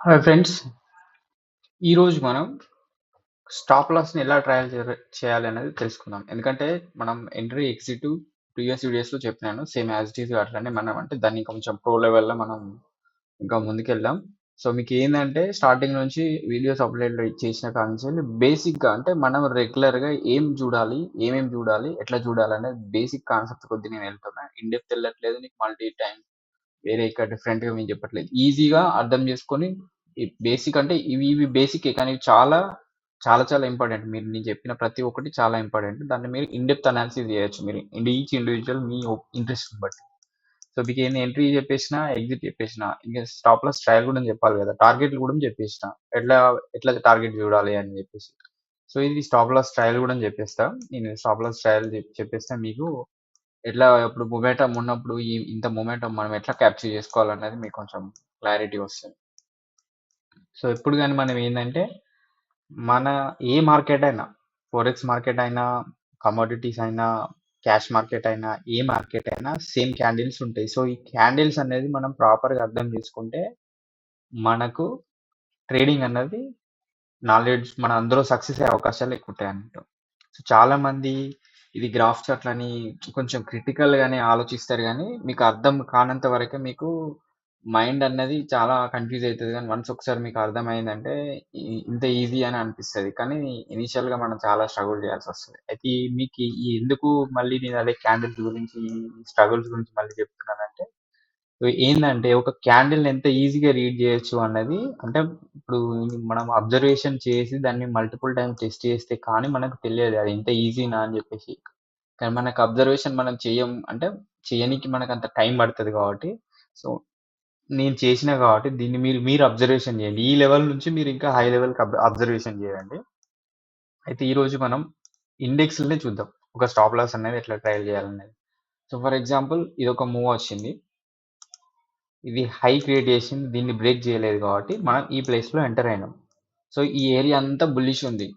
Hi friends ఈరోజు మనం stop లాస్ని ఎలా ట్రయల్ చేయాలి అనేది తెలుసుకుందాం. ఎందుకంటే మనం ఎంట్రీ ఎగ్జిట్ ప్రీవియస్ వీడియోస్లో చెప్పినాను. సేమ్ యాజ్ ఇట్ ఈస్ మనం అంటే దాన్ని కొంచెం ప్రో లెవెల్లో మనం ఇంకా ముందుకెళ్దాం. సో మీకు ఏంటంటే స్టార్టింగ్ నుంచి వీడియోస్ అప్లోడ్ చేసిన కాన్సెప్ట్ బేసిక్గా అంటే మనం రెగ్యులర్గా ఏం చూడాలి ఏమేమి చూడాలి ఎట్లా చూడాలి అనేది బేసిక్ కాన్సెప్ట్ కొద్ది నేను వెళ్తున్నాను ఇన్ డెప్త్ వెళ్ళట్లేదు నీకు మల్టీ టైమ్స్ వేరే ఇక్కడ డిఫరెంట్గా మేము చెప్పట్లేదు. ఈజీగా అర్థం చేసుకొని బేసిక్ అంటే ఇవి ఇవి బేసిక్ కానీ చాలా చాలా చాలా ఇంపార్టెంట్ మీరు నేను చెప్పిన ప్రతి ఒక్కటి చాలా ఇంపార్టెంట్ దాన్ని మీరు ఇన్ అనాలిసిస్ చేయొచ్చు. మీరు ఈచ్ ఇండివిజువల్ మీ ఇంట్రెస్ట్ బట్టి. సో మీకు ఏంది ఎంట్రీ చెప్పేసిన ఎగ్జిట్ చెప్పేసిన ఇంకా స్టాప్ లాస్ ట్రయల్ కూడా చెప్పాలి కదా. టార్గెట్లు కూడా చెప్పేసిన. ఎట్లా ఎట్లా టార్గెట్ చూడాలి అని చెప్పేసి. సో ఇది స్టాప్ లాస్ ట్రయల్ కూడా చెప్పేస్తా. నేను స్టాప్ లాస్ ట్రయల్ చెప్పేస్తే మీకు ఎట్లా ఇప్పుడు మొమెంటం ఉన్నప్పుడు ఈ ఇంత మొమెంటం మనం ఎట్లా క్యాప్చర్ చేసుకోవాలన్నది మీకు కొంచెం క్లారిటీ వస్తుంది. సో ఇప్పుడు కానీ మనం ఏంటంటే మన ఏ మార్కెట్ అయినా ఫోరెక్స్ మార్కెట్ అయినా కమోడిటీస్ అయినా క్యాష్ మార్కెట్ అయినా ఏ మార్కెట్ అయినా సేమ్ క్యాండిల్స్ ఉంటాయి. సో ఈ క్యాండిల్స్ అనేది మనం ప్రాపర్గా అర్థం చేసుకుంటే మనకు ట్రేడింగ్ అన్నది నాలెడ్జ్ మన అందులో సక్సెస్ అయ్యే అవకాశాలు ఎక్కువ ఉంటాయి అన్నట్టు సో చాలా మంది ఇది గ్రాఫ్ చార్ట్ అని కొంచెం క్రిటికల్ గానే ఆలోచిస్తారు కానీ మీకు అర్థం కానంత వరకే మీకు మైండ్ అన్నది చాలా కన్ఫ్యూజ్ అవుతుంది కానీ వన్స్ ఒకసారి మీకు అర్థమైందంటే ఇంత ఈజీ అని అనిపిస్తుంది. కానీ ఇనిషియల్గా మనం చాలా స్ట్రగుల్ చేయాల్సి వస్తుంది. అయితే మీకు ఈ ఎందుకు మళ్ళీ నేను అదే క్యాండిల్స్ గురించి స్ట్రగుల్స్ గురించి మళ్ళీ చెప్తున్నానంటే ఏంటంటే ఒక క్యాండిల్ ఎంత ఈజీగా రీడ్ చేయొచ్చు అన్నది అంటే ఇప్పుడు మనం అబ్జర్వేషన్ చేసి దాన్ని మల్టిపుల్ టైం టెస్ట్ చేస్తే కానీ మనకు తెలియదు అది ఎంత ఈజీనా అని చెప్పేసి. కానీ మనకు అబ్జర్వేషన్ మనం చేయం అంటే చేయనికి మనకు అంత టైం పడుతుంది కాబట్టి. సో నేను చేసిన కాబట్టి దీన్ని మీరు మీరు అబ్జర్వేషన్ చేయండి. ఈ లెవెల్ నుంచి మీరు ఇంకా హై లెవెల్కి అబ్జర్వేషన్ చేయండి. అయితే ఈరోజు మనం ఇండెక్స్లనే చూద్దాం. ఒక స్టాప్ లాస్ అనేది ఎట్లా ట్రయల్ చేయాలనేది. సో ఫర్ ఎగ్జాంపుల్ ఇది ఒక మూవ్ వచ్చింది. ఇది హై క్రియేట్ చేసింది దీన్ని బ్రేక్ చేయలేదు కాబట్టి మనం ఈ ప్లేస్లో ఎంటర్ అయినాం. సో ఈ ఏరియా అంతా బుల్లిష్ ఉంది.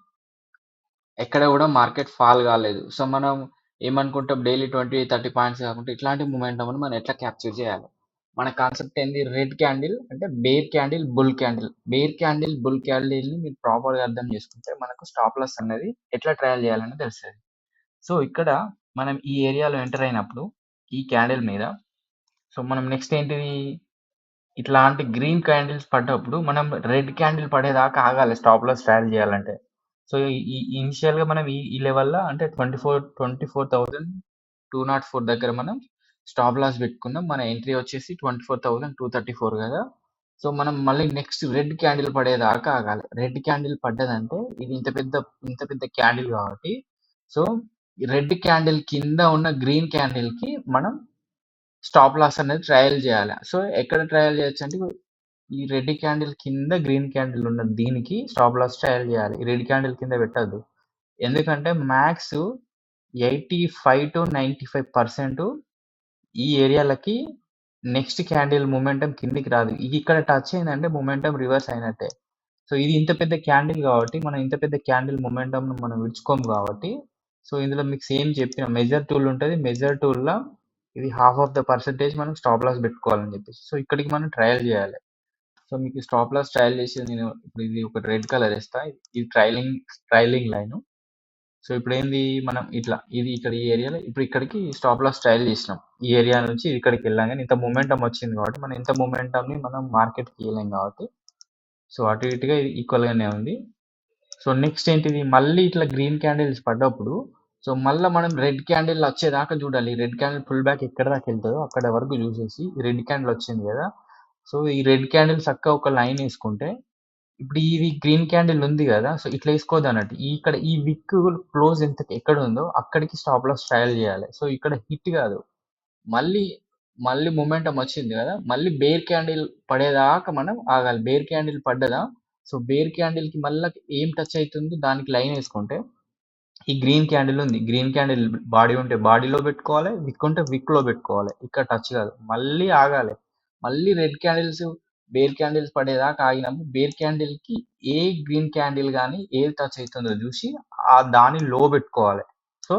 ఎక్కడ కూడా మార్కెట్ ఫాల్ కాలేదు. సో మనం ఏమనుకుంటాం డైలీ ట్వంటీ థర్టీ పాయింట్స్ కాకుండా ఇట్లాంటి మూమెంట్ మనం ఎట్లా క్యాప్చర్ చేయాలి? మన కాన్సెప్ట్ ఏంది? రెడ్ క్యాండిల్ అంటే bear candle bull candle bear candle bull క్యాండిల్ని మీరు ప్రాపర్గా అర్థం చేసుకుంటే మనకు స్టాప్ లాస్ అనేది ఎట్లా ట్రయల్ చేయాలని తెలుస్తుంది. సో ఇక్కడ మనం ఈ ఏరియాలో ఎంటర్ అయినప్పుడు ఈ క్యాండిల్ మీద సో మనం నెక్స్ట్ ఏంటిది? ఇట్లాంటి గ్రీన్ క్యాండిల్స్ పడ్డప్పుడు మనం రెడ్ క్యాండిల్ పడేదాకా ఆగాలి స్టాప్ లాస్ ట్రయల్ చేయాలంటే. సో ఈ ఇనిషియల్గా మనం ఈ ఈ లెవెల్లో అంటే twenty four twenty four thousand two naught four దగ్గర మనం స్టాప్ లాస్ పెట్టుకుందాం మన ఎంట్రీ వచ్చేసి twenty four thousand two thirty four కదా. సో మనం మళ్ళీ నెక్స్ట్ రెడ్ క్యాండిల్ పడేదాకా ఆగాలి. రెడ్ క్యాండిల్ పడ్డదంటే ఇది ఇంత పెద్ద ఇంత పెద్ద క్యాండిల్ కాబట్టి సో రెడ్ క్యాండిల్ కింద ఉన్న గ్రీన్ క్యాండిల్కి మనం స్టాప్ లాస్ అనేది ట్రయల్ చేయాలి. సో ఎక్కడ ట్రయల్ చేయొచ్చు అంటే ఈ రెడ్ క్యాండిల్ కింద గ్రీన్ క్యాండిల్ ఉన్న దీనికి స్టాప్ లాస్ ట్రయల్ చేయాలి. రెడ్ క్యాండిల్ కింద పెట్టద్దు. ఎందుకంటే max eighty five to ninety five percent ఈ ఏరియాలకి నెక్స్ట్ క్యాండిల్ మొమెంటమ్ కిందికి రాదు. ఇక్కడ టచ్ అయిందంటే మొమెంటమ్ రివర్స్ అయినట్టే. సో ఇది ఇంత పెద్ద క్యాండిల్ కాబట్టి మనం ఇంత పెద్ద క్యాండిల్ మొమెంటం మనం విడుచుకోము కాబట్టి సో ఇందులో మీకు సేమ్ చెప్పిన మెజర్ టూల్ ఉంటుంది. మెజర్ టూల్లో ఇది హాఫ్ ఆఫ్ ద పర్సెంటేజ్ మనం స్టాప్ లాస్ పెట్టుకోవాలని చెప్పేసి. సో ఇక్కడికి మనం ట్రయల్ చేయాలి. సో మీకు స్టాప్ లాస్ ట్రయల్ చేసి నేను ఇప్పుడు ఇది ఒక రెడ్ కలర్ ఇస్తా ఇది ట్రైలింగ్ ట్రైలింగ్ లైన్ సో ఇప్పుడు ఏంది మనం ఇట్లా ఇది ఇక్కడ ఈ ఏరియాలో ఇప్పుడు ఇక్కడికి స్టాప్ లాస్ ట్రయల్ చేసినాం. ఈ ఏరియా నుంచి ఇక్కడికి వెళ్ళాం కానీ ఇంత మూమెంటం వచ్చింది కాబట్టి మనం ఇంత మూమెంటంని ని మనం మార్కెట్కి వెళ్ళాం కాబట్టి సో అటు ఇటుగా ఇది ఈక్వల్ గానే ఉంది. సో నెక్స్ట్ ఏంటిది? మళ్ళీ ఇట్లా గ్రీన్ క్యాండిల్స్ పడ్డప్పుడు సో మళ్ళీ మనం రెడ్ క్యాండిల్ వచ్చేదాకా చూడాలి. రెడ్ క్యాండిల్ ఫుల్ బ్యాక్ ఎక్కడ దాకా వెళ్తుందో అక్కడ వరకు చూసేసి రెడ్ క్యాండిల్ వచ్చింది కదా. సో ఈ రెడ్ క్యాండిల్ చక్క ఒక లైన్ వేసుకుంటే ఇప్పుడు ఇది గ్రీన్ క్యాండిల్ ఉంది కదా. సో ఇట్లా వేసుకోవద్దు అన్నట్టు. ఇక్కడ ఈ విక్ క్లోజ్ ఎంత ఎక్కడ ఉందో అక్కడికి స్టాప్ లాస్ ట్రయల్ చేయాలి. సో ఇక్కడ హిట్ కాదు. మళ్ళీ మళ్ళీ మొమెంటం వచ్చింది కదా. మళ్ళీ బేర్ క్యాండిల్ పడేదాకా మనం ఆగాలి. బేర్ క్యాండిల్ పడ్డదా? సో బేర్ క్యాండిల్కి మళ్ళీ ఏం టచ్ అవుతుందో దానికి లైన్ వేసుకుంటే ఈ గ్రీన్ క్యాండిల్ ఉంది. గ్రీన్ క్యాండిల్ బాడీ ఉంటే బాడీలో పెట్టుకోవాలి విక్ ఉంటే విక్లో పెట్టుకోవాలి. ఇక్కడ టచ్ కాదు. మళ్ళీ ఆగాలి. మళ్ళీ రెడ్ క్యాండిల్స్ బేర్ క్యాండిల్స్ పడేదాకా ఆగినప్పుడు బేర్ క్యాండిల్కి ఏ గ్రీన్ క్యాండిల్ కానీ ఏది టచ్ అవుతుందో చూసి ఆ దాని లో పెట్టుకోవాలి. సో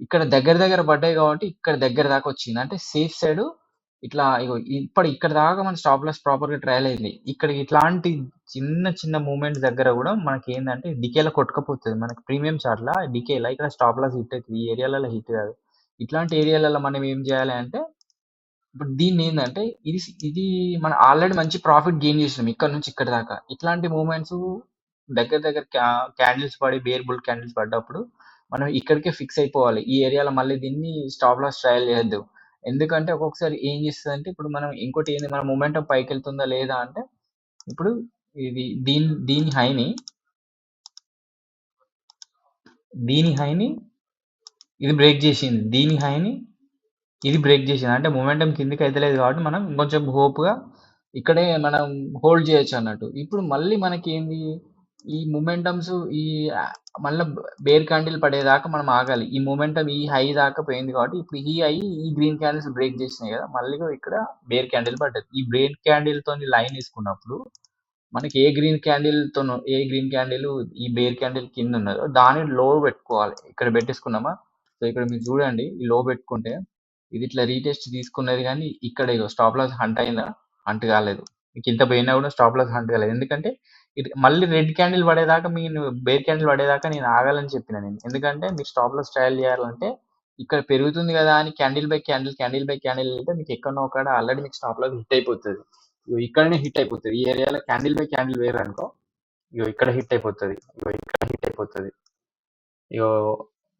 ఇక్కడ దగ్గర దగ్గర పడ్డాయి కాబట్టి ఇక్కడ దగ్గర దాకా వచ్చింది. అంటే సేఫ్ సైడ్ ఇట్లా ఇగో ఇప్పటి ఇక్కడ దాకా మన స్టాప్ లాస్ ప్రాపర్‌గా ట్రయల్ అయింది. ఇక్కడ ఇట్లాంటి చిన్న చిన్న మూవ్‌మెంట్స్ దగ్గర గూడా మనకేందంటే డికే‌లో కొట్టుకపోతది. మనకి ప్రీమియం చార్ట్‌ల డికేలా ఇక్కడ స్టాప్ లాస్ హిట్ అయితది. ఈ ఏరియాలలో హిట్ కాదు. ఇట్లాంటి ఏరియాలలో మనం ఏం జేయాలి అంటే ఇప్పుడు దీన్నేందంటే ఇది స్ ఇది మనం ఆల్రెడీ మంచి ప్రాఫిట్ గెయిన్ చేసినాం ఇక్కడ నుంచి ఇక్కడి దాకా. ఇట్లాంటి మూవ్‌మెంట్స్ దగ్గర దగ్గర క్యా క్యాండిల్స్ పడి బేర్ బుల్ క్యాండిల్స్ పడ్డప్పుడు మనం ఇక్కడికే ఫిక్స్ అయిపోవాలి. ఈ ఏరియాలో మళ్ళీ దీన్ని స్టాప్ లాస్ ట్రయల్ చేయొద్దు. ఎందుకంటే ఒక్కొక్కసారి ఏం చేస్తుంది అంటే ఇప్పుడు మనం ఇంకోటి ఏంది మన మొమెంటం పైకెళ్తుందా లేదా అంటే ఇప్పుడు ఇది దీని దీని హైని దీని హైని ఇది బ్రేక్ చేసింది. దీని హైని ఇది బ్రేక్ చేసింది. అంటే మొమెంటం కిందకి అయితలేదు కాబట్టి మనం కొంచెం హోప్‌గా ఇక్కడే మనం హోల్డ్ చేయొచ్చు అన్నట్టు. ఇప్పుడు మళ్ళీ మనకి ఏంది ఈ మొమెంటమ్స్ ఈ మళ్ళీ బేర్ క్యాండిల్ పడేదాకా మనం ఆగాలి. ఈ మొమెంటం ఈ హై దాకా పోయింది కాబట్టి ఇప్పుడు ఈ హై ఈ గ్రీన్ క్యాండిల్స్ బ్రేక్ చేసినాయి కదా! మళ్ళీ ఇక్కడ బేర్ క్యాండిల్ పడ్డది. ఈ బ్రెయిన్ క్యాండిల్ తోని లైన్ తీసుకున్నప్పుడు మనకి ఏ గ్రీన్ క్యాండిల్‌తోనో ఏ గ్రీన్ క్యాండిల్ ఈ బేర్ క్యాండిల్ కింద ఉన్నదో దాన్ని లో పెట్టుకోవాలి. ఇక్కడ పెట్టేసుకున్నామా? సో, ఇక్కడ మీరు చూడండి ఈ లో పెట్టుకుంటే ఇది ఇట్లా రీటెస్ట్ తీసుకున్నది కానీ ఇక్కడ స్టాప్ లాస్ హంట్ అయినా హంట్ కాలేదు. మీకు ఇంత పోయినా కూడా స్టాప్ లాస్ హంట్ కాలేదు. ఎందుకంటే ఇటు మళ్ళీ రెడ్ క్యాండిల్ పడేదాకా మీ బేర్ క్యాండిల్ పడేదాకా నేను ఆగాలని చెప్పిన నేను. ఎందుకంటే మీరు స్టాప్ లాస్ ట్రయల్ చేయాలంటే ఇక్కడ పెరుగుతుంది కదా అని candle by candle, candle by candle అంటే మీకు ఎక్కడో ఒక ఆల్రెడీ మీకు స్టాప్ లాస్ హిట్ అయిపోతుంది. ఇగో ఇక్కడనే హిట్ అయిపోతుంది. ఈ ఏరియాలో క్యాండిల్ బై క్యాండిల్ వేయరనుకో ఇగో ఇక్కడ హిట్ అయిపోతుంది. ఇగో ఇక్కడ హిట్ అయిపోతుంది. ఇగో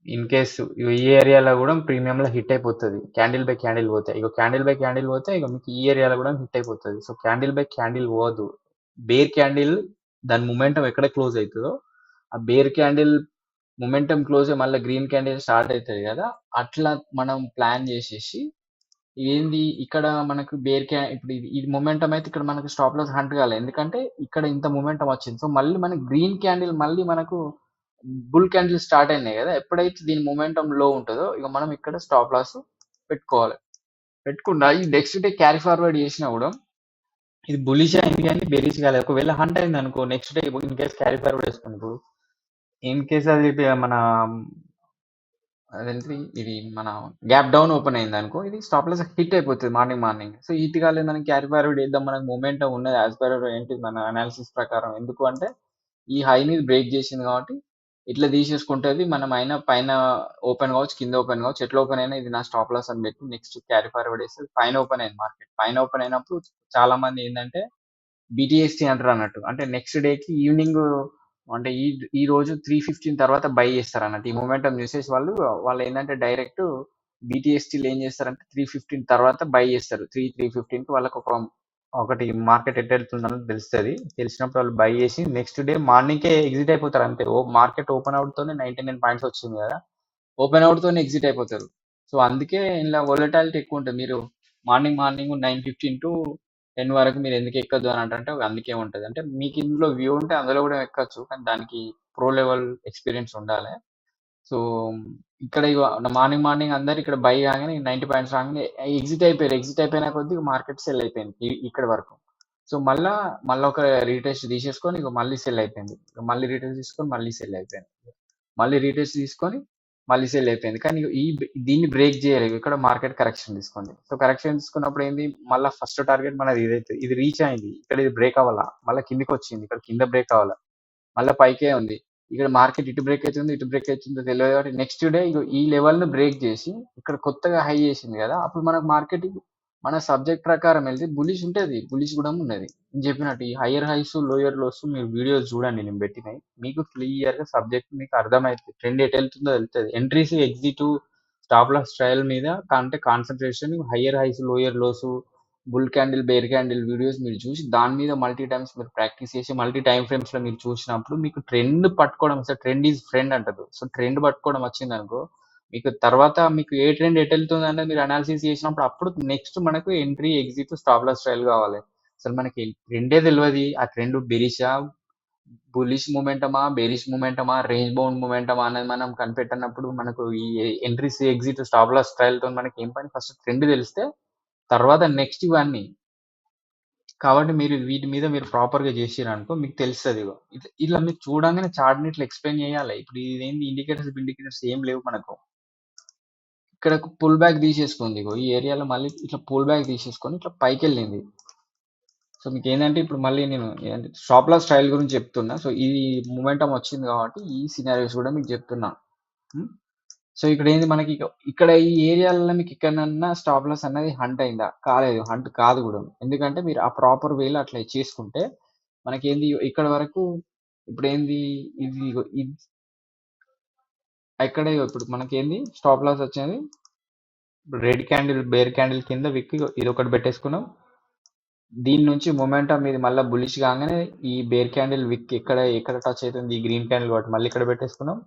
ఇన్ కేస్ ఇగో ఈ ఏరియాలో కూడా ప్రీమియంలో హిట్ అయిపోతుంది. క్యాండిల్ బై క్యాండిల్ పోతే. ఇగో క్యాండిల్ బై క్యాండిల్ పోతే ఇగో మీకు ఈ ఏరియాలో కూడా హిట్ అయిపోతుంది. సో, క్యాండిల్ బై క్యాండిల్ పోదు. బేర్ క్యాండిల్ దాని మొమెంటం ఎక్కడ క్లోజ్ అవుతుందో ఆ బేర్ క్యాండిల్ మొమెంటం క్లోజ్ మళ్ళీ గ్రీన్ క్యాండిల్ స్టార్ట్ అవుతుంది కదా! అట్లా మనం ప్లాన్ చేసేసి ఏంది ఇక్కడ మనకు బేర్ క్యా ఇప్పుడు ఇది ఇది మొమెంటం అయితే ఇక్కడ మనకు స్టాప్ లాస్ హంట్ కాలే. ఎందుకంటే ఇక్కడ ఇంత మొమెంటం వచ్చింది. సో, మళ్ళీ మనకి గ్రీన్ క్యాండిల్ మళ్ళీ మనకు బుల్ క్యాండిల్ స్టార్ట్ అయినాయి కదా! ఎప్పుడైతే దీని మొమెంటం లో ఉంటుందో ఇగ మనం ఇక్కడ స్టాప్ లాస్ పెట్టుకోవాలి. పెట్టుకున్నా ఈ నెక్స్ట్ డే క్యారీ ఫార్వర్డ్ చేసినా కూడా ఇది బులిష్ అయింది కానీ బెరీష్ కాలేదు. ఒకవేళ హంట్ అయింది అనుకో next day in case carry forward చేసుకున్నప్పుడు ఇన్ కేస్ అది మన అదేంటి ఇది మన గ్యాప్ డౌన్ ఓపెన్ అయిందనుకో ఇది స్టాప్ లెస్ హిట్ అయిపోతుంది మార్నింగ్ మార్నింగ్. సో, హిట్ కాలేదు మనం క్యారీ ఫార్వర్డ్ వేద్దాం మనకు మూమెంట్ ఉన్నది యాజ్ పర్ ఏంటి మన అనాలిసిస్ ప్రకారం. ఎందుకు అంటే ఈ హైని బ్రేక్ చేసింది కాబట్టి ఇట్లా తీసేసుకుంటది. మనం అయినా పైన ఓపెన్ కావచ్చు, కింద ఓపెన్ కావచ్చు. ఎట్లా ఓపెన్ అయినా ఇది నా స్టాప్ లాస్ అని పెట్టి నెక్స్ట్ క్యారీ ఫార్వర్డ్ చేస్తే పైన ఓపెన్ అయింది మార్కెట్. పైన ఓపెన్ అయినప్పుడు చాలా మంది ఏందంటే బీటీఎస్టీ అంటారు అన్నట్టు. అంటే నెక్స్ట్ డేకి ఈవినింగ్ అంటే ఈ ఈ రోజు 3:15 తర్వాత బై చేస్తారు అన్నట్టు ఈ మొమెంటం చూసేసి వాళ్ళు వాళ్ళు ఏంటంటే డైరెక్ట్ బీటీఎస్టీలో ఏం చేస్తారంటే 3:15 తర్వాత బై చేస్తారు. 3, 3:15కి వాళ్ళకి ఒక ఒకటి మార్కెట్ ఎటు వెళ్తుందన్నది తెలుస్తుంది తెలిసినప్పుడు వాళ్ళు బై చేసి నెక్స్ట్ డే మార్నింగ్‌కే ఎగ్జిట్ అయిపోతారు అంతే. ఓ మార్కెట్ ఓపెన్ అవుట్‌తోనే 99 పాయింట్స్ వచ్చింది కదా! ఓపెన్ అవుట్‌తోనే ఎగ్జిట్ అయిపోతారు. సో, అందుకే ఇలా వొలటాలిటీ ఎక్కువ ఉంటుంది మీరు మార్నింగ్ మార్నింగ్ 9:15-10 వరకు మీరు ఎందుకు ఎక్కద్దు అని అంటే అందుకే ఉంటుంది అంటే మీకు ఇందులో వ్యూ ఉంటే అందులో కూడా ఎక్కచ్చు కానీ దానికి ప్రో లెవెల్ ఎక్స్‌పీరియన్స్ ఉండాలి సో, ఇక్కడ ఇగో మార్నింగ్ మార్నింగ్ అందరు ఇక్కడ బై కాగానే 90 పాయింట్స్ రాగానే ఎగ్జిట్ అయిపోయారు. ఎగ్జిట్ అయిపోయిన కొద్దిగా మార్కెట్ సెల్ అయిపోయింది. ఇక్కడ వరకు. సో, మళ్ళా మళ్ళా ఒక రీటెస్ట్ తీసేసుకొని ఇగో మళ్ళీ సెల్ అయిపోయింది. మళ్ళీ రీటెస్ట్ తీసుకొని మళ్ళీ సెల్ అయిపోయింది. మళ్ళీ రీటెస్ట్ తీసుకొని మళ్ళీ సెల్ అయిపోయింది. కానీ ఈ దీన్ని బ్రేక్ చేయలేదు. ఇక్కడ మార్కెట్ కరెక్షన్ తీసుకుంది. సో, కరెక్షన్ తీసుకున్నప్పుడు ఏంది మళ్ళీ ఫస్ట్ టార్గెట్ మనది ఇదైతే ఇది రీచ్ అయింది. ఇక్కడ ఇది బ్రేక్ అవ్వాలా. మళ్ళీ కిందకి వచ్చింది ఇక్కడ కింద బ్రేక్ అవ్వాలా. మళ్ళా పైకే ఉంది. ఇక్కడ మార్కెట్ ఇటు బ్రేక్ అవుతుంది ఇటు బ్రేక్ అవుతుందో తెలియదు కాబట్టి నెక్స్ట్ డే ఇగో ఈ లెవెల్‌ని బ్రేక్ చేసి ఇక్కడ కొత్తగా హై చేసింది కదా! అప్పుడు మనకు మార్కెట్ మన సబ్జెక్ట్ ప్రకారం వెళ్తే బులిష్ ఉంటది. బులిష్ కూడా ఉన్నది. నేను చెప్పినట్టు ఈ హైయర్ హైస్, లోయర్ లోస్ మీరు వీడియోస్ చూడండి నేను పెట్టినవి మీకు క్లియర్‌గా సబ్జెక్ట్ మీకు అర్థమైతే ట్రెండ్ ఎటు వెళ్తుందో తెలుస్తది. Entries, exit, stop loss trail మీద అంటే concentration higher highs, lower lows, bull candle, bear candle videos మీరు చూసి దాని మీద మల్టీ టైమ్స్ మీరు ప్రాక్టీస్ చేసి మల్టీ టైమ్ ఫ్రేమ్స్‌లో మీరు చూసినప్పుడు మీకు ట్రెండ్ పట్టుకోవడం సార్ ట్రెండ్ ఈజ్ ఫ్రెండ్ అంటారు. సో, ట్రెండ్ పట్టుకోవడం వచ్చింది అనుకో మీకు తర్వాత మీకు ఏ ట్రెండ్ ఎటు వెళ్తుంది అనేది మీరు అనాలిసిస్ చేసినప్పుడు అప్పుడు నెక్స్ట్ మనకు entry, exit, stop loss trail కావాలి. అసలు మనకి ట్రెండే తెలియదు ఆ ట్రెండ్ బెరిషా, బులిష్ మూమెంటమా బెరిష్ మూమెంటమా రేంజ్ బౌండ్ మూమెంటమా అనేది మనం కనిపెట్టనప్పుడు మనకు ఈ ఎంట్రీస్, ఎగ్జిట్, స్టాప్ లాస్ ట్రయల్తో మనకి ఏం పని ఫస్ట్ ట్రెండ్ తెలిస్తే తర్వాత నెక్స్ట్ ఇవన్నీ. కాబట్టి మీరు వీటి మీద మీరు ప్రాపర్‌గా చేసిర్రనుకో మీకు తెలుస్తుంది ఇగో. ఇలా మీరు చూడంగానే చార్ట్‌ని ఇట్లా ఎక్స్‌ప్లెయిన్ చేయాలి. ఇప్పుడు ఇదేంటి ఇండికేటర్స్, ఇండికేటర్స్ ఏం లేవు మనకు. ఇక్కడ పుల్ బ్యాక్ తీసేసుకుంది ఇగో ఈ ఏరియాలో మళ్ళీ ఇట్లా పుల్ బ్యాక్ తీసేసుకొని ఇట్లా పైకి వెళ్ళింది సో మీకు ఏంటంటే ఇప్పుడు మళ్ళీ నేను షాప్లా స్టైల్ గురించి చెప్తున్నా సో ఈ మూమెంటం వచ్చింది కాబట్టి ఈ సినారీస్ కూడా మీకు చెప్తున్నా సో ఇక్కడ ఏంది మనకి ఇక్కడ ఈ ఏరియాలలో మీకు ఎక్కడన్నా స్టాప్ లాస్ అనేది హంట్ అయిందా? కాలేదు హంట్ కాదు కూడా. ఎందుకంటే మీరు ఆ ప్రాపర్ వేలో అట్లా చేసుకుంటే మనకి ఏంది ఇక్కడ వరకు ఇప్పుడు ఏంది ఇది ఇక్కడే ఇప్పుడు మనకి ఏంది స్టాప్ లాస్ వచ్చేది రెడ్ క్యాండిల్ బేర్ క్యాండిల్ కింద విక్ ఇది ఒకటి పెట్టేసుకున్నాం. దీని నుంచి మొమెంటం ఇది మళ్ళీ బులిష్ కాగానే ఈ బేర్ క్యాండిల్ విక్ ఎక్కడ ఎక్కడ టచ్ అవుతుంది? ఈ గ్రీన్ క్యాండిల్ కాబట్టి మళ్ళీ ఇక్కడ పెట్టేసుకున్నాం.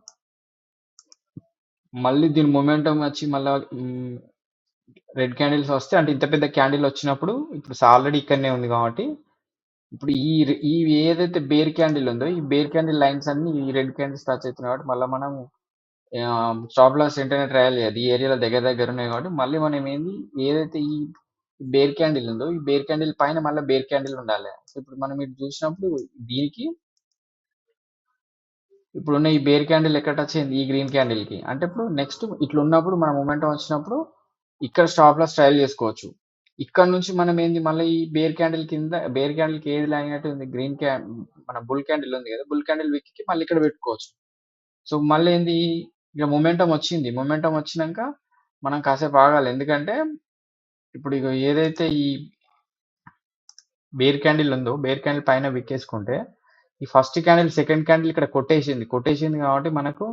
మళ్ళీ దీని మొమెంటం వచ్చి మళ్ళీ రెడ్ క్యాండిల్స్ వస్తే అంటే ఇంత పెద్ద క్యాండిల్ వచ్చినప్పుడు ఇప్పుడు ఆల్రెడీ ఇక్కడనే ఉంది కాబట్టి ఇప్పుడు ఈ ఈ ఏదైతే బేర్ క్యాండిల్ ఉందో ఈ బేర్ క్యాండిల్ లైన్స్ అన్ని ఈ రెడ్ క్యాండిల్స్ టచ్ అవుతున్నాయి కాబట్టి మళ్ళీ మనం స్టాప్ లాస్ వెంటనే ట్రయల్ చేయాలి. ఈ ఏరియాలో దగ్గర దగ్గర ఉన్నాయి కాబట్టి మళ్ళీ మనం ఏంది ఏదైతే ఈ బేర్ క్యాండిల్ ఉందో ఈ బేర్ క్యాండిల్ పైన మళ్ళీ బేర్ క్యాండిల్ ఉండాలి. సో ఇప్పుడు మనం ఇటు చూసినప్పుడు దీనికి ఇప్పుడున్న ఈ బేర్ క్యాండిల్ ఎక్కడ టచ్ అయింది? ఈ గ్రీన్ క్యాండిల్కి. అంటే ఇప్పుడు నెక్స్ట్ ఇట్లా ఉన్నప్పుడు మన మూమెంటం వచ్చినప్పుడు ఇక్కడ స్టాప్ లాస్ ట్రయల్ చేసుకోవచ్చు. ఇక్కడ నుంచి మనం ఏంది? మళ్ళీ ఈ బేర్ క్యాండిల్ కింద బేర్ క్యాండిల్కి ఏది లాగినట్టు ఉంది? గ్రీన్ క్యా మన బుల్ క్యాండిల్ ఉంది కదా బుల్ క్యాండిల్ విక్కి మళ్ళీ ఇక్కడ పెట్టుకోవచ్చు. సో మళ్ళీ ఏంది? ఇక మొమెంటం వచ్చింది. మొమెంటం వచ్చినాక మనం కాసేపు ఆగాలి. ఎందుకంటే ఇప్పుడు ఇక ఏదైతే ఈ బేర్ క్యాండిల్ ఉందో బేర్ క్యాండిల్ పైన విక్కేసుకుంటే ఈ ఫస్ట్ క్యాండిల్ సెకండ్ క్యాండిల్ ఇక్కడ కొట్టేసింది. కొట్టేసింది కాబట్టి మనకు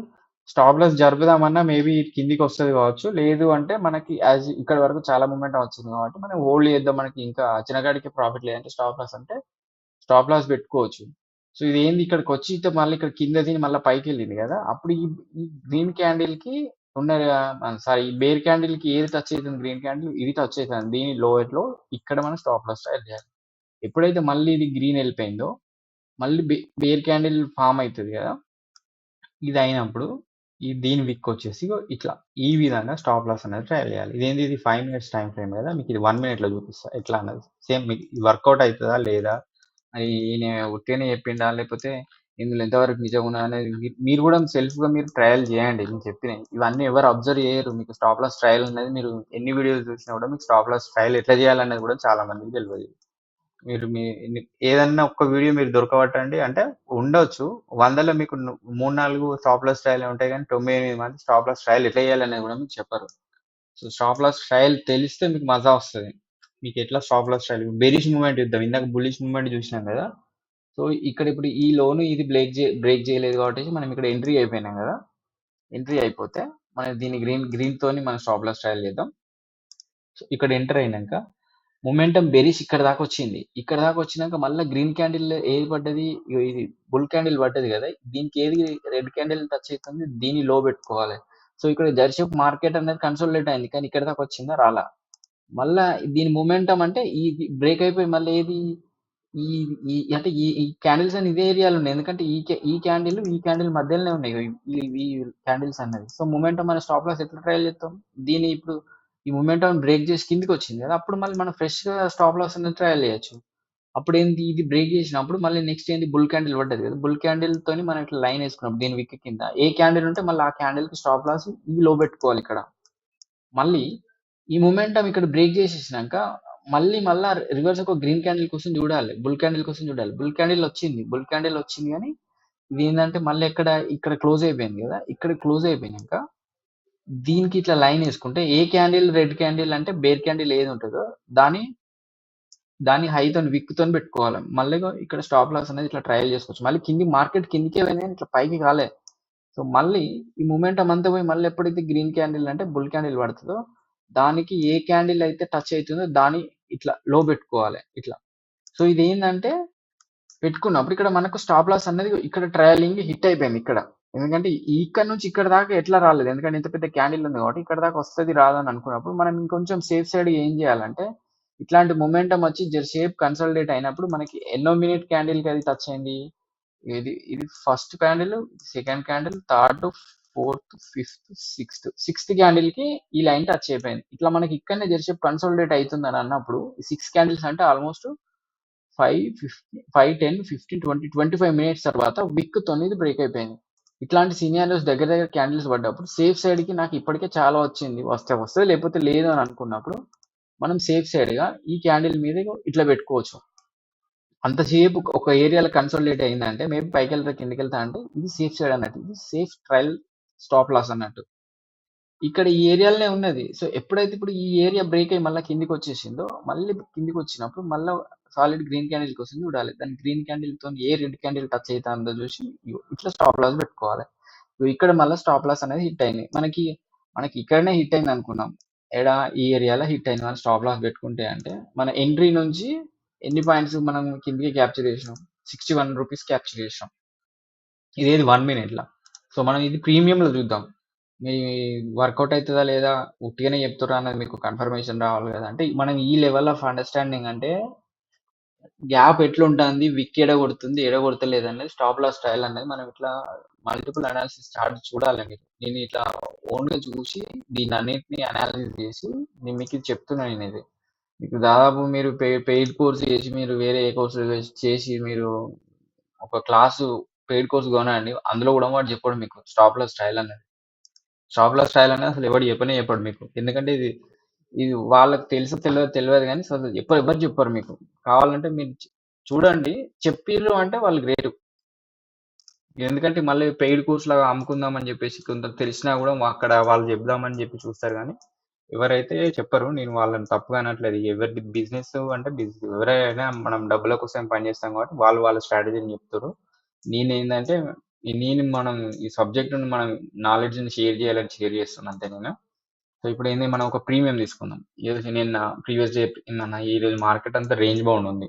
స్టాప్ లాస్ జరుపుదామన్నా మేబీ కిందికి వస్తుంది కావచ్చు. లేదు అంటే మనకి యాజ్ ఇక్కడ వరకు చాలా మూమెంట్ వచ్చింది కాబట్టి మనం హోల్డ్ చేద్దాం. మనకి ఇంకా చిన్నగాడికి ప్రాఫిట్ లేదంటే స్టాప్ లాస్ అంటే స్టాప్ లాస్ పెట్టుకోవచ్చు. సో ఇది ఏంది ఇక్కడికి వచ్చి మళ్ళీ ఇక్కడ కింద దీని మళ్ళీ పైకి వెళ్ళింది కదా. అప్పుడు ఈ గ్రీన్ క్యాండిల్కి ఉన్న సారీ ఈ బేర్ క్యాండిల్కి ఏది టచ్ అవుతుంది గ్రీన్ క్యాండిల్ ఇది టచ్ అవుతుంది దీని లోయర్లో ఇక్కడ మనం స్టాప్ లాస్ ట్రయల్ చేయాలి. ఎప్పుడైతే మళ్ళీ ఇది గ్రీన్ వెళ్ళిపోయిందో మళ్ళీ బేర్ క్యాండిల్ ఫామ్ అవుతుంది కదా? ఇది అయినప్పుడు ఈ దీని విక్ వచ్చేసి ఇట్లా. ఈ విధంగా స్టాప్ లాస్ అనేది ట్రై చేయాలి. ఇదేంది? ఇది ఫైవ్ మినిట్స్ టైం ఫ్రేమ్ కదా? మీకు ఇది వన్ మినిట్లో చూపిస్తా. ఎట్లా అన్నది? సేమ్ మీకు వర్కౌట్ అవుతుందా లేదా? అది ఈయన ఉట్టిగానే చెప్పిండా? లేకపోతే ఇందులో ఎంతవరకు నిజం ఉన్నది? అనేది మీరు కూడా సెల్ఫ్గా మీరు ట్రయల్ చేయండి. నేను చెప్పిన ఇవన్నీ ఎవరు అబ్జర్వ్ చేయరు. మీకు స్టాప్ లాస్ ట్రయల్ అనేది మీరు ఎన్ని వీడియోస్ చూసినా కూడా మీకు స్టాప్ లాస్ ట్రయల్ ఎట్లా చేయాలనేది కూడా చాలా మందికి తెలియదు. మీరు మీ ఏదన్నా ఒక్క వీడియో మీరు దొరకబట్టండి అంటే ఉండొచ్చు. వందలో మీకు మూడు నాలుగు స్టాప్ లాస్ ట్రయల్ ఉంటాయి కానీ తొమ్మిది ఎనిమిది మంది స్టాప్ లాస్ ట్రయల్ ఎట్లా చేయాలనేది కూడా మీకు చెప్పరు. సో స్టాప్ లాస్ ట్రయల్ తెలిస్తే మీకు మజా వస్తుంది. మీకు ఎట్లా stop loss trail bearish moment ఇద్దాం ఇందాక బుల్లిష్ మూమెంట్ చూసినాం కదా. సో ఇక్కడ ఇప్పుడు ఈ లోన్ ఇది బ్రేక్ చే బ్రేక్ చేయలేదు కాబట్టి మనం ఇక్కడ ఎంట్రీ అయిపోయినాం కదా. ఎంట్రీ అయిపోతే మనం దీన్ని గ్రీన్ గ్రీన్ తోని మనం స్టాప్ లాస్ ట్రయల్ చేద్దాం. సో ఇక్కడ ఎంటర్ అయినాక మొమెంటం బెరిష్ ఇక్కడ దాకా వచ్చింది. ఇక్కడ దాకా వచ్చినాక మళ్ళీ గ్రీన్ క్యాండిల్ ఏది పడ్డది? ఇది బుల్ క్యాండిల్ పడ్డది కదా? దీనికి ఏది రెడ్ క్యాండిల్ టచ్ అవుతుంది? దీన్ని లో పెట్టుకోవాలి. సో ఇక్కడ జర్షిప్ మార్కెట్ అనేది కన్సోలిడేట్ అయింది. కానీ ఇక్కడ దాకా వచ్చిందా? రాలా. మళ్ళా దీని మొమెంటం అంటే ఈ బ్రేక్ అయిపోయి మళ్ళీ ఏది? ఈ ఈ అంటే ఈ ఈ క్యాండిల్స్ అని ఇదే ఏరియాలో ఉన్నాయి. ఎందుకంటే ఈ ఈ క్యాండిల్ ఈ క్యాండిల్ మధ్యలోనే ఉన్నాయి. ఈ క్యాండిల్స్ అనేది సో మొమెంటం మన స్టాప్ లాస్ ఎట్లా ట్రయల్ చేస్తాం? దీన్ని ఇప్పుడు ఈ మొమెంటం బ్రేక్ చేసి కిందికి వచ్చింది కదా అప్పుడు మళ్ళీ మనం ఫ్రెష్గా స్టాప్ లాస్ అనేది ట్రయల్ చేయొచ్చు. అప్పుడు ఏంది ఇది బ్రేక్ చేసినప్పుడు మళ్ళీ నెక్స్ట్ ఏంది బుల్ క్యాండిల్ పడ్డది కదా బుల్ క్యాండిల్ తోని మనం ఇట్లా లైన్ వేసుకున్నాం దీని విక్ కింద. ఏ క్యాండిల్ ఉంటే మళ్ళీ ఆ క్యాండిల్కి స్టాప్ లాస్ ఈ లో పెట్టుకోవాలి ఇక్కడ. మళ్ళీ ఈ మొమెంటం ఇక్కడ బ్రేక్ చేసేసినాక మళ్ళీ మళ్ళా రివర్స్ ఒక గ్రీన్ క్యాండిల్ కోసం చూడాలి బుల్ క్యాండిల్ కోసం చూడాలి. బుల్ క్యాండిల్ వచ్చింది బుల్ క్యాండిల్ వచ్చింది కానీ ఇది ఏంటంటే మళ్ళీ ఇక్కడ ఇక్కడ క్లోజ్ అయిపోయింది కదా ఇక్కడ క్లోజ్ అయిపోయినాక దీనికి ఇట్లా లైన్ వేసుకుంటే ఏ క్యాండిల్ రెడ్ క్యాండిల్ అంటే బేర్ క్యాండిల్ ఏది ఉంటుందో దాని దాని హైతో విక్తో పెట్టుకోవాలి. మళ్ళీ ఇక్కడ స్టాప్ లాస్ అనేది ఇట్లా ట్రయల్ చేసుకోవచ్చు. మళ్ళీ కింది మార్కెట్ కిందికే పోయింది ఇట్లా పైకి కాలే. సో మళ్ళీ ఈ మూమెంటం అంతా పోయి మళ్ళీ ఎప్పుడైతే గ్రీన్ క్యాండిల్ అంటే బుల్ క్యాండిల్ పడుతుందో దానికి ఏ క్యాండిల్ అయితే టచ్ అవుతుందో దాని ఇట్లా లో పెట్టుకోవాలి. ఇట్లా. సో ఇది ఏంటంటే పెట్టుకున్నప్పుడు ఇక్కడ మనకు స్టాప్ లాస్ అనేది ఇక్కడ ట్రయలింగ్ హిట్ అయిపోయింది ఇక్కడ. ఎందుకంటే ఇక్కడ నుంచి ఇక్కడ దాకా ఎట్లా రాలేదు. ఎందుకంటే ఇంత పెద్ద క్యాండిల్ ఉంది కాబట్టి ఇక్కడ దాకా వస్తుంది రాదని అనుకున్నప్పుడు మనం ఇంకొంచెం సేఫ్ సైడ్ ఏం చేయాలంటే ఇట్లాంటి మొమెంటం వచ్చి జర షేప్ కన్సల్టేట్ అయినప్పుడు మనకి ఎన్నో మినిట్ క్యాండిల్ అది టచ్ అయింది. ఇది ఇది first candle second candle third fourth fifth sixth sixth క్యాండిల్కి ఈ లైన్ టచ్ అయిపోయింది. ఇట్లా మనకి ఇక్కడనే జరసేపు కన్సల్టేట్ అవుతుంది అని అన్నప్పుడు సిక్స్ క్యాండిల్స్ అంటే almost five fifty five ten fifteen twenty twenty five minutes తర్వాత విక్ తొమ్మిది బ్రేక్ అయిపోయింది. ఇట్లాంటి సీనియర్స్ దగ్గర దగ్గర క్యాండిల్స్ పడ్డప్పుడు సేఫ్ సైడ్‌కి నాకు ఇప్పటికే చాలా వచ్చింది. వస్తే వస్తే లేకపోతే లేదు అని అనుకున్నప్పుడు మనం సేఫ్ సైడ్‌గా ఈ క్యాండిల్ మీద ఇట్లా పెట్టుకోవచ్చు. అంతసేపు ఒక ఏరియాలో కన్సల్టేట్ అయిందంటే మేబీ కిందకి వెళ్తా అంటే ఇది సేఫ్ సైడ్ అన్నట్టు. ఇది సేఫ్ ట్రయల్ స్టాప్ లాస్ అన్నట్టు. ఇక్కడ ఈ ఏరియాలోనే ఉన్నది. సో, ఎప్పుడైతే ఇప్పుడు ఈ ఏరియా బ్రేక్ అయ్యి కిందకి వచ్చేసిందో మళ్ళీ కిందకొచ్చినప్పుడు మళ్ళీ సాలిడ్ గ్రీన్ క్యాండిల్ వస్తుంది చూడాలి. దాని గ్రీన్ క్యాండిల్‌తోని ఏ రెడ్ క్యాండిల్ టచ్ అయితాందో చూసి ఇట్లా స్టాప్ లాస్ పెట్టుకోవాలి. ఇక్కడ మళ్ళీ స్టాప్ లాస్ అనేది హిట్ అయింది. మనకి మనకి ఇక్కడనే హిట్ అయింది అనుకున్నాం. ఎడా ఈ ఏరియాలో హిట్ అయింది. మనం స్టాప్ లాస్ పెట్టుకుంటే అంటే మన ఎంట్రీ నుంచి ఎన్ని పాయింట్స్ మనం కిందకి క్యాప్చర్ చేసినాం? 61 రూపీస్ క్యాప్చర్ చేసినాం. ఇదేది వన్ మినిట్లో సో, మనం ఇది ప్రీమియంలో చూద్దాం. మీ వర్కౌట్ అవుతుందా లేదా? ఉట్టిగానే చెప్తుర్రా అన్నది మీకు కన్ఫర్మేషన్ రావాలి కదా! అంటే మనం ఈ లెవెల్ ఆఫ్ అండర్‌స్టాండింగ్ అంటే గ్యాప్ ఎట్లుంటుంది విక్ ఎడ కొడుతుంది? ఏడ కొడతలేదనేది స్టాప్ లాస్ ట్రయల్ అనేది మనం ఇట్లా మల్టిపుల్ అనాలిసిస్ చార్ట్ చూడాలి మీరు. నేను ఇట్లా ఓన్‌గా చూసి దీని అన్నింటిని అనాలిసిస్ చేసి నేను మీకు చెప్తున్నాను నేను ఇది మీకు దాదాపు మీరు పెయిడ్ కోర్స్ చేసి మీరు వేరే ఏ కోర్స్ చేసి మీరు ఒక క్లాసు పెయిడ్ కోర్స్ కొనండి. అందులో కూడా వాడు చెప్పాడు మీకు స్టాప్ లాస్ ట్రయల్ అనేది. స్టాప్ లాస్ ట్రయల్ అనేది అసలు ఎవడు చెప్పనే చెప్పడు మీకు. ఎందుకంటే ఇది ఇది వాళ్ళకి తెలుసో తెలియదు తెలియదు కానీ సో ఎప్పుడు ఎవరు చెప్పరు మీకు. కావాలంటే మీరు చూడండి. చెప్పిర్రు అంటే వాళ్ళు గ్రేటు. ఎందుకంటే మళ్ళీ పెయిడ్ కోర్స్‌లాగా అమ్ముకుందాం అని చెప్పేసి కొంత తెలిసినా కూడా అక్కడ వాళ్ళు చెప్దామని చెప్పి చూస్తారు కానీ ఎవరైతే చెప్పరు. నేను వాళ్ళని తప్పుగా అనట్లేదు. ఎవరి బిజినెస్ అంటే బిజినెస్ ఎవరైనా మనం డబ్బుల కోసం పని చేస్తాం కాబట్టి వాళ్ళు వాళ్ళ స్ట్రాటజీని చెప్తారు నేను ఏంటంటే నేను మనం ఈ సబ్జెక్ట్‌ని మనం నాలెడ్జ్‌ని షేర్ చేయాలని షేర్ చేస్తున్నా అంతే నేను. సో, ఇప్పుడు ఏంది మనం ఒక ప్రీమియం తీసుకుందాం. ఈరోజు నిన్న ప్రీవియస్ డే నిన్న ఈరోజు మార్కెట్ అంతా రేంజ్ బౌండ్ ఉంది.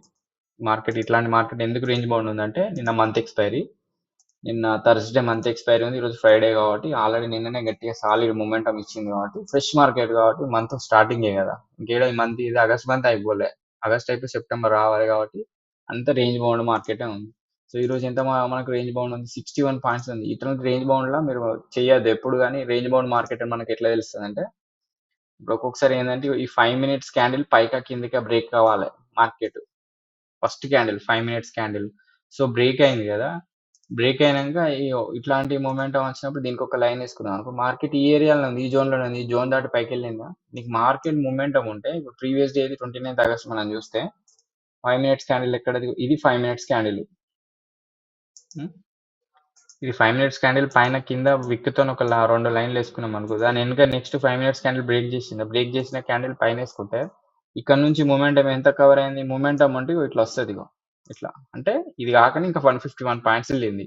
మార్కెట్ ఇట్లాంటి మార్కెట్ ఎందుకు రేంజ్ బౌండ్ ఉందంటే నిన్న మంత్ ఎక్స్‌పైరీ. నిన్న థర్స్‌డే మంత్ ఎక్స్‌పైరీ ఉంది. ఈరోజు ఫ్రైడే కాబట్టి ఆల్రెడీ నిన్ననే గట్టిగా సాలిడ్ మూమెంటం ఇచ్చింది కాబట్టి ఫ్రెష్ మార్కెట్ కాబట్టి మంత్ స్టార్టింగే కదా! ఇంకేడో ఈ మంత్ ఇది ఆగస్ట్ మంత్ అయిపోలే. ఆగస్ట్ అయిపోయి సెప్టెంబర్ రావాలి కాబట్టి అంత రేంజ్ బౌండ్ మార్కెటే ఉంది. సో, ఈరోజు ఎంత మనకు రేంజ్ బౌండ్ ఉంది? 61 పాయింట్స్ ఉంది. ఇటువంటి రేంజ్ బౌండ్‌ల మీరు చేయొద్దు ఎప్పుడు కానీ రేంజ్ బౌండ్ మార్కెట్ అని మనకి ఎట్లా అంటే ఇప్పుడు ఒక్కొక్కసారి ఏంటంటే ఈ ఫైవ్ మినిట్స్ క్యాండిల్ పైకా కిందకే బ్రేక్ కావాలి market. First candle five minutes candle. So, break అయింది కదా! బ్రేక్ అయినాక ఇట్లాంటి మూమెంటం వచ్చినప్పుడు దీనికి ఒక లైన్ వేసుకున్నాం అనుకో మార్కెట్ ఈ ఏరియాలో ఉంది. ఈ జోన్లో ఉంది. ఈ జోన్ దాటి పైకి వెళ్ళిందా నీకు మార్కెట్ మూమెంటం ఉంటే ఇప్పుడు ప్రీవియస్ డేది 29థ్ ఆగస్ట్ మనం చూస్తే ఫైవ్ మినిట్స్ క్యాండిల్ ఎక్కడ ఇది ఫైవ్ మినిట్స్ క్యాండిల్. ఇది ఫైవ్ మినిట్స్ క్యాండిల్ పైన కింద విక్‌తోని ఒక రెండు లైన్‌లు వేసుకున్నాం అనుకో దాని వెనక next five minutes candle break చేసింది బ్రేక్ చేసిన క్యాండిల్ పైన వేసుకుంటే ఇక్కడ నుంచి మూమెంటం ఎంత కవర్ అయింది? మూమెంటం అంటే ఇట్లా వస్తుంది ఇగో. ఇట్లా. అంటే ఇది కాకనే ఇంకా 151 పాయింట్స్ లేదు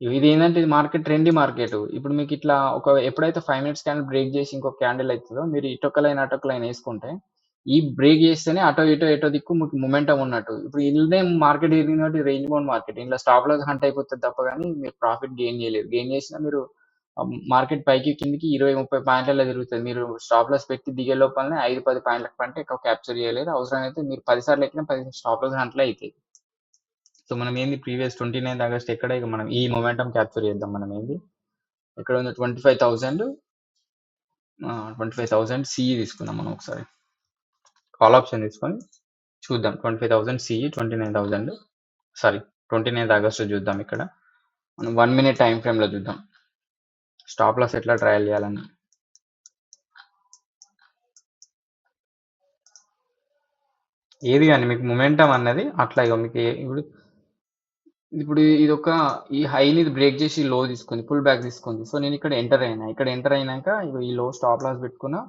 ఇది ఏంటంటే ఇది మార్కెట్ ట్రెండీ మార్కెట్. ఇప్పుడు మీకు ఇట్లా ఒక ఎప్పుడైతే ఫైవ్ మినిట్స్ క్యాండిల్ బ్రేక్ చేసి ఇంకో క్యాండిల్ అవుతుందో మీరు ఇటొక లైన్, అటొక లైన్ వేసుకుంటే ఈ బ్రేక్ చేస్తేనే అటో ఇటో ఎటో దిక్కు మీకు మొమెంటమ్ ఉన్నట్టు. ఇప్పుడు ఈళ్ళనే మార్కెట్ తిరిగింది కాబట్టి రేంజ్ బౌండ్ మార్కెట్. ఇంట్లో స్టాప్ లాస్ హంట్ అయిపోతుంది తప్ప కానీ మీరు ప్రాఫిట్ గెయిన్ చేయలేరు. గెయిన్ చేసినా మీరు మార్కెట్ పైకి కిందకి 20, 30 పాయింట్లలో తిరుగుతుంది మీరు స్టాప్ లాస్ పెట్టి దిగే లోపలనే 5, 10 పాయింట్ల కంటే ఎక్కువ క్యాప్చర్ చేయలేరు. అయితే మీరు పది సార్లు ఎక్కినా పది స్టాప్ లాస్ హంట్‌లే అవుతాయి సో, మనం ఏంది ప్రీవియస్ 29థ్ ఆగస్ట్ ఎక్కడ ఇక మనం ఈ మొమెంటమ్ క్యాప్చర్ చేద్దాం మనం ఏంది ఎక్కడ ఉంది twenty five thousand twenty five thousand CE తీసుకుందాం మనం ఒకసారి. కాల్ ఆప్షన్ తీసుకొని చూద్దాం. Twenty five thousand CE twenty nine thousand sorry 29థ్ August చూద్దాం ఇక్కడ. మనం వన్ మినిట్ టైం ఫ్రేమ్‌లో చూద్దాం. స్టాప్ లాస్ ఎట్లా ట్రయల్ చేయాలని. ఏది కానీ మీకు మొమెంటం అన్నది అట్లా ఇగో మీకు ఇప్పుడు ఇప్పుడు ఇది ఒక ఈ హైని బ్రేక్ చేసి లో తీసుకుంది. పుల్ బ్యాక్ తీసుకుంది. సో, నేను ఇక్కడ ఎంటర్ అయినా. ఇక్కడ ఎంటర్ అయినాక ఇగో ఈ లో స్టాప్ లాస్ పెట్టుకున్నా.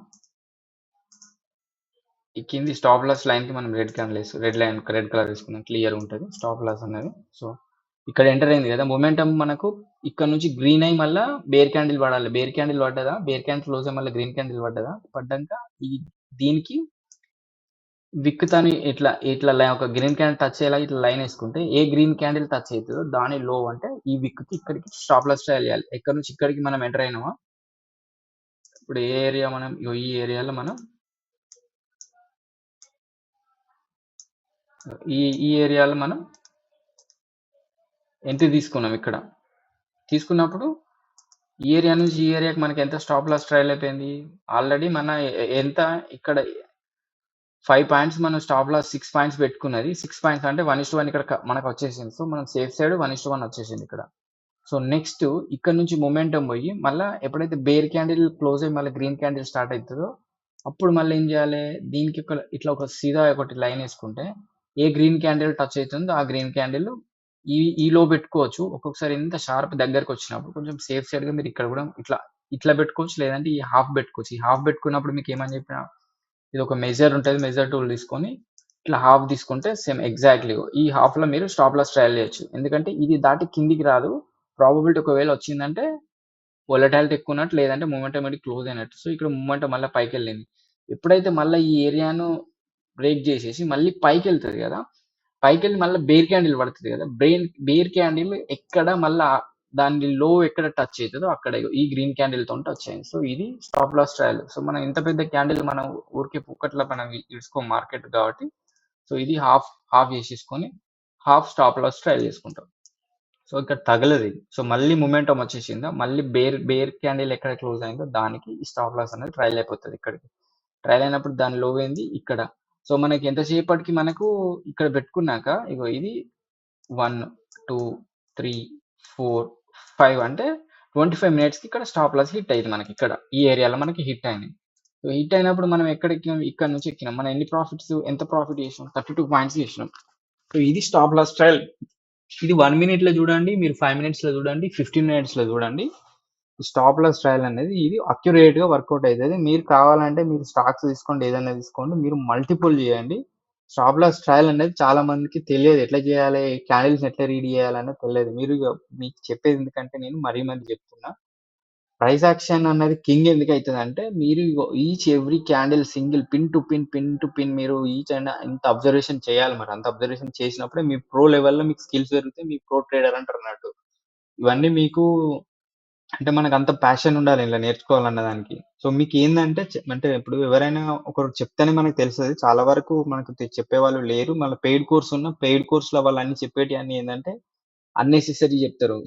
ఈ కింది స్టాప్ లాస్ లైన్‌కి మనం రెడ్ కలర్ ఏసు రెడ్ లైన్ రెడ్ కలర్ ఏసుకున్నాం. క్లియర్ ఉంటుంది స్టాప్ లాస్ అనేది. సో, ఇక్కడ ఎంటర్ అయింది కదా! మొమెంటం మనకు ఇక్కడ నుంచి గ్రీన్ అయి మళ్ళా బేర్ క్యాండిల్ పడాలి. బేర్ క్యాండిల్ పడ్డదా? బేర్ క్యాండిల్ క్లోజ్ అయ్యి మళ్ళీ గ్రీన్ క్యాండిల్ పడ్డదా? పడ్డాక ఈ దీనికి విక్‌తోని ఇట్లా ఇట్లా లైన్ ఒక గ్రీన్ క్యాండిల్ టచ్ అయ్యేలా ఇట్లా లైన్ వేసుకుంటే ఏ గ్రీన్ క్యాండిల్ టచ్ అవుతుందో దాని లో అంటే ఈ విక్‌కి ఇక్కడికి స్టాప్ లాస్ ట్రయల్ చేయాలి. ఎక్కడి నుంచి ఇక్కడికి మనం ఎంటర్ అయినామా ఇప్పుడు ఏ ఏరియా మనం ఈ ఏరియాలో మనం ఈ ఈ ఏరియాలో మనం ఎంట్రీ తీసుకున్నాం ఇక్కడ. తీసుకున్నప్పుడు ఈ ఏరియా నుంచి ఈ ఏరియాకి మనకి ఎంత స్టాప్ లాస్ ట్రయల్ అయిపోయింది? ఆల్రెడీ మన ఎంత ఇక్కడ ఫైవ్ పాయింట్స్ మనం స్టాప్ లాస్ సిక్స్ పాయింట్స్ పెట్టుకున్నది. సిక్స్ పాయింట్స్ అంటే 1:1 ఇక్కడ మనకు వచ్చేసింది సో, మనం సేఫ్ సైడ్ 1:1 వచ్చేసింది ఇక్కడ. సో నెక్స్ట్ ఇక్కడ నుంచి మొమెంటం పోయి మళ్ళీ ఎప్పుడైతే బేర్ క్యాండిల్ క్లోజ్ అయ్యి మళ్ళీ గ్రీన్ క్యాండిల్ స్టార్ట్ అవుతుందో అప్పుడు మళ్ళీ ఏం చేయాలి దీనికి ఒక ఇట్లా ఒక సీదా ఒకటి లైన్ వేసుకుంటే ఏ గ్రీన్ క్యాండిల్ టచ్ అవుతుందో ఆ గ్రీన్ క్యాండిల్ ఈ ఈలో పెట్టుకోవచ్చు. ఒక్కొక్కసారి ఎంత షార్ప్ దగ్గరకు వచ్చినప్పుడు కొంచెం సేఫ్ సైడ్గా మీరు ఇక్కడ కూడా ఇట్లా ఇట్లా పెట్టుకోవచ్చు. లేదంటే ఈ హాఫ్ పెట్టుకోవచ్చు. ఈ హాఫ్ పెట్టుకున్నప్పుడు మీకు ఏమని చెప్పిన ఇది ఒక మెజర్ ఉంటుంది. మెజర్ టూల్ తీసుకొని ఇట్లా హాఫ్ తీసుకుంటే సేమ్ ఎగ్జాక్ట్లీ ఈ హాఫ్లో మీరు స్టాప్ లాస్ ట్రయల్ చేయొచ్చు. ఎందుకంటే ఇది దాటి కిందికి రాదు. ప్రాబబిలిటీ ఒకవేళ వచ్చిందంటే వొలటాలిటీ ఎక్కువ ఉన్నట్టు లేదంటే మూమెంటం అనేది క్లోజ్ అయినట్టు. సో ఇక్కడ మూమెంటం మళ్ళీ పైకి వెళ్ళింది. ఎప్పుడైతే మళ్ళీ ఈ ఏరియాను బ్రేక్ చేసేసి మళ్ళీ పైకి వెళ్తుంది కదా. పైకి వెళ్ళి మళ్ళీ బేర్ క్యాండిల్ పడుతుంది కదా. బ్రెయిన్ బేర్ క్యాండిల్ ఎక్కడ మళ్ళీ దాని లో ఎక్కడ టచ్ అవుతుందో అక్కడ ఈ గ్రీన్ క్యాండిల్తో టచ్ అయింది. సో ఇది స్టాప్ లాస్ ట్రయల్ సో మనం ఇంత పెద్ద క్యాండిల్ మనం ఊరికే పుక్కట్ల మనం ఇడుచుకో మార్కెట్ కాబట్టి. సో ఇది హాఫ్ హాఫ్ చేసేసుకొని హాఫ్ స్టాప్ లాస్ ట్రయల్ చేసుకుంటాం. సో ఇక్కడ తగలదు సో మళ్ళీ మూమెంటం వచ్చేసిందా? మళ్ళీ బేర్ బేర్ క్యాండిల్ ఎక్కడ క్లోజ్ అయిందో దానికి స్టాప్ లాస్ అనేది ట్రయల్ అయిపోతుంది ఇక్కడికి. ట్రయల్ అయినప్పుడు దాని లో ఏంది? ఇక్కడ. సో మనకి ఎంతసేపటికి మనకు ఇక్కడ పెట్టుకున్నాక ఇగో ఇది one two three four five అంటే ట్వంటీ ఫైవ్ మినిట్స్కి ఇక్కడ స్టాప్ లాస్ హిట్ అయింది మనకి ఇక్కడ. ఈ ఏరియాలో మనకి హిట్ అయింది సో హిట్ అయినప్పుడు మనం ఎక్కడ ఎక్కినాం ఇక్కడ నుంచి ఎక్కినాం. మనం ఎన్ని ప్రాఫిట్స్ ఎంత ప్రాఫిట్ చేసినాం? థర్టీ టూ పాయింట్స్ చేసినాం. సో ఇది స్టాప్ లాస్ ట్రయల్. ఇది వన్ మినిట్లో చూడండి మీరు ఫైవ్ మినిట్స్లో చూడండి ఫిఫ్టీన్ మినిట్స్లో చూడండి. స్టాప్ లాస్ ట్రయల్ అనేది ఇది అక్యురేట్గా వర్కౌట్ అవుతుంది మీరు కావాలంటే మీరు స్టాక్స్ తీసుకోండి ఏదైనా తీసుకోండి మీరు మల్టిపుల్ చేయండి. స్టాప్ లాస్ ట్రయల్ అనేది చాలా మందికి తెలియదు. ఎట్లా చేయాలి క్యాండిల్స్ ఎట్లా రీడ్ చేయాలనేది తెలియదు. మీరు మీకు చెప్పేది ఎందుకంటే నేను మరీ మంది చెప్తున్నా. ప్రైస్ యాక్షన్ అనేది కింగ్ ఎందుకు అవుతుంది అంటే మీరు each every candle single pin to pin pin to pin మీరు ఈచ్ అండ్ ఇంత అబ్జర్వేషన్ చేయాలి మరి. అంత అబ్జర్వేషన్ చేసినప్పుడే మీ ప్రో లెవెల్లో మీకు స్కిల్స్ పెరిగితే మీ ప్రో ట్రేడర్ అంటారు అన్నట్టు. ఇవన్నీ మీకు అంటే మనకు అంత ప్యాషన్ ఉండాలి ఇలా నేర్చుకోవాలన్న దానికి. సో మీకు ఏంటంటే అంటే ఇప్పుడు ఎవరైనా ఒకరు చెప్తేనే మనకు తెలుస్తుంది. చాలా వరకు మనకు తె- చెప్పేవాళ్ళు లేరు. మళ్ళీ పెయిడ్ కోర్స్ ఉన్న పెయిడ్ కోర్సులో వాళ్ళు అన్ని చెప్పేటి అన్ని ఏంటంటే అన్నెసెసరీ చెప్తారు.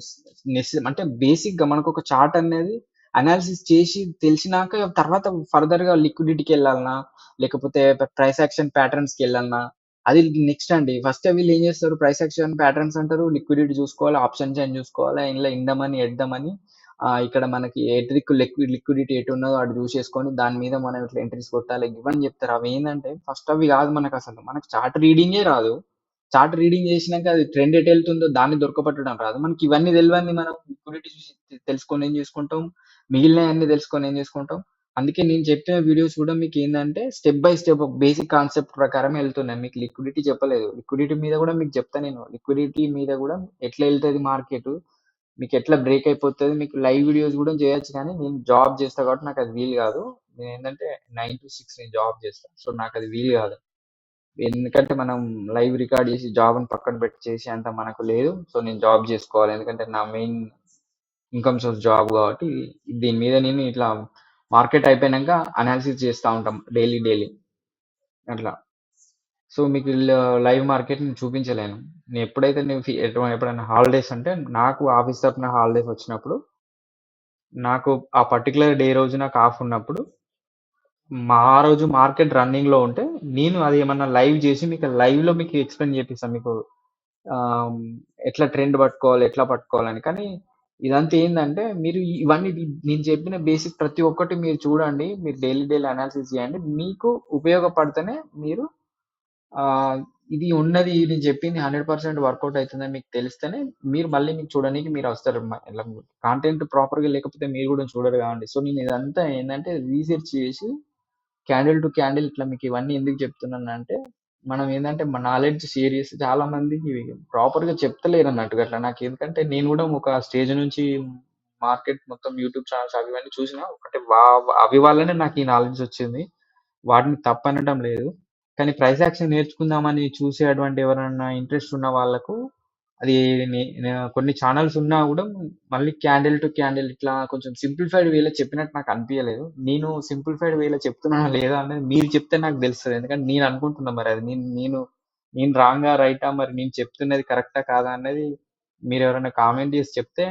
అంటే బేసిక్గా మనకు ఒక చార్ట్ అనేది అనాలిసిస్ చేసి తెలిసినాక తర్వాత ఫర్దర్గా లిక్విడిటీకి వెళ్ళాలన్నా లేకపోతే ప్రైస్ యాక్షన్ ప్యాటర్న్స్కి వెళ్ళాలనా అది నెక్స్ట్ అండి. ఫస్ట్ వీళ్ళు ఏం చేస్తారు? ప్రైస్ యాక్షన్ ప్యాటర్న్స్ అంటారు. లిక్విడిటీ చూసుకోవాలి ఆప్షన్ చైన్ చూసుకోవాలి? ఇందులో ఇండమని ఎడ్డమని ఇక్కడ మనకి ఎట్రిక్ లిక్విడ్ లిక్విడిటీ ఎటు ఉన్నదో అటు చూసేసుకొని దాని మీద మనం ఇట్లా ఎంట్రీస్ కొట్టాలి ఇవన్నీ చెప్తారు. అవి ఏంటంటే ఫస్ట్ అవి కాదు మనకు అసలు. మనకు చార్ట్ రీడింగే రాదు. చార్ట్ రీడింగ్ చేసినాక అది ట్రెండ్ ఎటు వెళ్తుందో దాన్ని దొరకపట్టడం రాదు. మనకి ఇవన్నీ తెలియని మనం లిక్విడిటీ చూసి తెలుసుకొని ఏం చేసుకుంటాం మిగిలిన అన్ని తెలుసుకొని ఏం చేసుకుంటాం. అందుకే నేను చెప్పిన వీడియోస్ కూడా మీకు ఏంటంటే step by step basic concept ప్రకారం వెళ్తున్నాయి. మీకు లిక్విడిటీ చెప్పలేదు. లిక్విడిటీ మీద కూడా మీకు చెప్తా నేను. లిక్విడిటీ మీద కూడా ఎట్లా వెళ్తుంది మార్కెట్ మీకు ఎట్లా బ్రేక్ అయిపోతుంది మీకు లైవ్ వీడియోస్ కూడా చేయొచ్చు కానీ నేను జాబ్ చేస్తా కాబట్టి నాకు అది వీలు కాదు. నేను ఏంటంటే నైన్ టు సిక్స్ నేను జాబ్ చేస్తాను సో నాకు అది వీలు కాదు. ఎందుకంటే మనం లైవ్ రికార్డ్ చేసి జాబ్ని పక్కన పెట్టి చేసి అంత మనకు లేదు సో నేను జాబ్ చేసుకోవాలి. ఎందుకంటే నా మెయిన్ ఇన్కమ్ సోర్స్ జాబ్ కాబట్టి దీని మీద నేను ఇట్లా మార్కెట్ అయిపోయినాక అనాలిసిస్ చేస్తూ ఉంటాం డైలీ డైలీ అట్లా. సో మీకు లైవ్ మార్కెట్ నేను చూపించలేను. నేను ఎప్పుడైతే నేను ఎప్పుడైనా హాలిడేస్ అంటే నాకు ఆఫీస్ తరపున హాలిడేస్ వచ్చినప్పుడు నాకు ఆ పర్టికులర్ డే రోజు నాకు ఆఫ్ ఉన్నప్పుడు మా ఆ రోజు మార్కెట్ రన్నింగ్లో ఉంటే నేను అది ఏమన్నా లైవ్ చేసి మీకు లైవ్లో మీకు ఎక్స్ప్లెయిన్ చేపిస్తాను మీకు ఎట్లా ట్రెండ్ పట్టుకోవాలి ఎట్లా పట్టుకోవాలని. కానీ ఇదంతా ఏంటంటే మీరు ఇవన్నీ నేను చెప్పిన బేసిక్ ప్రతి ఒక్కటి మీరు చూడండి మీరు డైలీ డైలీ అనాలిసిస్ చేయండి. మీకు ఉపయోగపడితేనే మీరు ఇది ఉన్నది ఇది చెప్పింది హండ్రెడ్ పర్సెంట్ వర్కౌట్ అవుతుందని మీకు తెలిస్తేనే మీరు మళ్ళీ మీకు చూడడానికి మీరు వస్తారు. కాంటెంట్ ప్రాపర్గా లేకపోతే మీరు కూడా చూడరు కాబట్టి సో నేను ఇదంతా ఏంటంటే రీసెర్చ్ చేసి క్యాండిల్ టు క్యాండిల్ ఇట్లా మీకు ఇవన్నీ ఎందుకు చెప్తున్నాను అంటే మనం ఏంటంటే మన నాలెడ్జ్ షేర్ చేసి చాలా మందికి ప్రాపర్గా చెప్తలేరు అన్నట్టుగా అట్లా. నాకు ఎందుకంటే నేను కూడా ఒక స్టేజ్ నుంచి మార్కెట్ మొత్తం యూట్యూబ్ ఛానల్స్ అవి ఇవన్నీ చూసిన ఒకటి అవి వల్లనే నాకు ఈ నాలెడ్జ్ వచ్చింది. వాటిని తప్పనడం లేదు. కానీ ప్రైస్ యాక్షన్ నేర్చుకుందామని చూసేటువంటి ఎవరైనా ఇంట్రెస్ట్ ఉన్న వాళ్ళకు అది కొన్ని ఛానల్స్ ఉన్నా కూడా మళ్ళీ క్యాండిల్ టు క్యాండిల్ ఇట్లా కొంచెం సింప్లిఫైడ్ వేలో చెప్పినట్టు నాకు అనిపించలేదు నేను సింప్లిఫైడ్ వేలో చెప్తున్నా లేదా అనేది మీరు చెప్తే నాకు తెలుస్తుంది. ఎందుకంటే నేను అనుకుంటున్నా మరి అది. నేను నేను నేను రాంగా రైటా మరి నేను చెప్తున్నది కరెక్టా కాదా అనేది మీరు ఎవరైనా కామెంట్ చేసి చెప్తే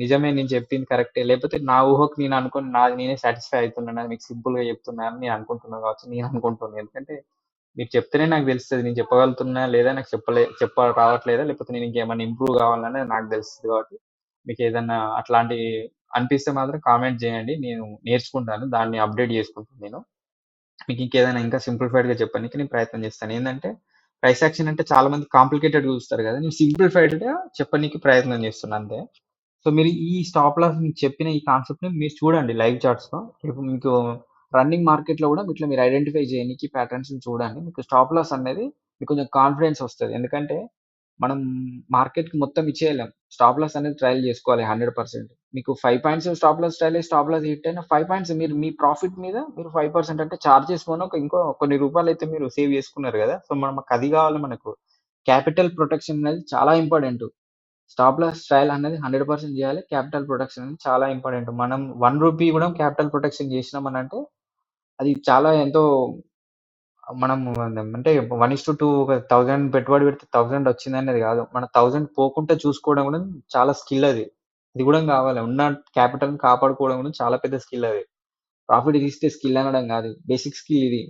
నిజమే నేను చెప్పింది కరెక్టే లేకపోతే నా ఊహకు నేను అనుకుని నాది నేనే సాటిస్ఫై అవుతున్నాను మీకు సింపుల్గా చెప్తున్నాను నేను అనుకుంటున్నాను కావచ్చు నేను అనుకుంటున్నాను ఎందుకంటే మీరు చెప్తేనే నాకు తెలుస్తుంది నేను చెప్పగలుగుతున్నా లేదా నాకు చెప్పలే చెప్ప రావట్లేదా లేకపోతే నేను ఇంకేమైనా ఇంప్రూవ్ కావాలనే నాకు తెలుస్తుంది కాబట్టి మీకు ఏదైనా అట్లాంటి అనిపిస్తే మాత్రం కామెంట్ చేయండి నేను నేర్చుకుంటాను. దాన్ని అప్‌డేట్ చేసుకుంటాను నేను. మీకు ఇంకేదైనా ఇంకా సింప్లిఫైడ్‌గా చెప్పడానికి నేను ప్రయత్నం చేస్తాను ఏంటంటే ప్రైస్ యాక్షన్ అంటే చాలా మంది కాంప్లికేటెడ్‌గా చూస్తారు కదా నేను సింప్లిఫైడ్‌గా చెప్పనీకి ప్రయత్నం చేస్తున్నాను అంతే. సో, మీరు ఈ స్టాప్ లాస్ మీకు చెప్పిన ఈ కాన్సెప్ట్‌ని మీరు చూడండి లైవ్ చార్ట్స్‌లో. ఇప్పుడు మీకు రన్నింగ్ మార్కెట్‌లో కూడా ఇట్లా మీరు ఐడెంటిఫై చేయడానికి ప్యాటర్న్స్‌ని చూడండి. మీకు స్టాప్ లాస్ అనేది మీకు కొంచెం కాన్ఫిడెన్స్ వస్తుంది ఎందుకంటే మనం మార్కెట్‌కి మొత్తం ఇచ్చేయలేం. స్టాప్ లాస్ అనేది ట్రయల్ చేసుకోవాలి హండ్రెడ్ పర్సెంట్ మీకు five points stop loss trail stop loss hit అయిన ఫైవ్ పాయింట్స్ మీరు మీ ప్రాఫిట్ మీద మీరు ఫైవ్ పర్సెంట్ అంటే చార్జెస్ పోను ఒక ఇంకో కొన్ని రూపాయలు అయితే మీరు సేవ్ చేసుకున్నారు కదా సో, మనకు అది కావాలి మనకు. క్యాపిటల్ ప్రొటెక్షన్ అనేది చాలా ఇంపార్టెంట్ స్టాప్ లాస్ ట్రయల్ అనేది హండ్రెడ్ పర్సెంట్ చేయాలి క్యాపిటల్ ప్రొటెక్షన్ అనేది చాలా ఇంపార్టెంట్. మనం వన్ రూపీ కూడా క్యాపిటల్ ప్రొటెక్షన్ జేసినామనంటే అది చాలా ఎంతో మనం అంటే 1:2 ఒక థౌజండ్ పెట్టుబడి పెడితే 1000 వచ్చిందనేది కాదు మన థౌజండ్ పోకుండా చూసుకోవడం కూడా చాలా స్కిల్ అది. అది కూడా కావాలి ఉన్న క్యాపిటల్ కాపాడుకోవడం కూడా చాలా పెద్ద స్కిల్ అది. ప్రాఫిట్ తీస్తే స్కిల్ అనడం కాదు బేసిక్ స్కిల్ ఇది.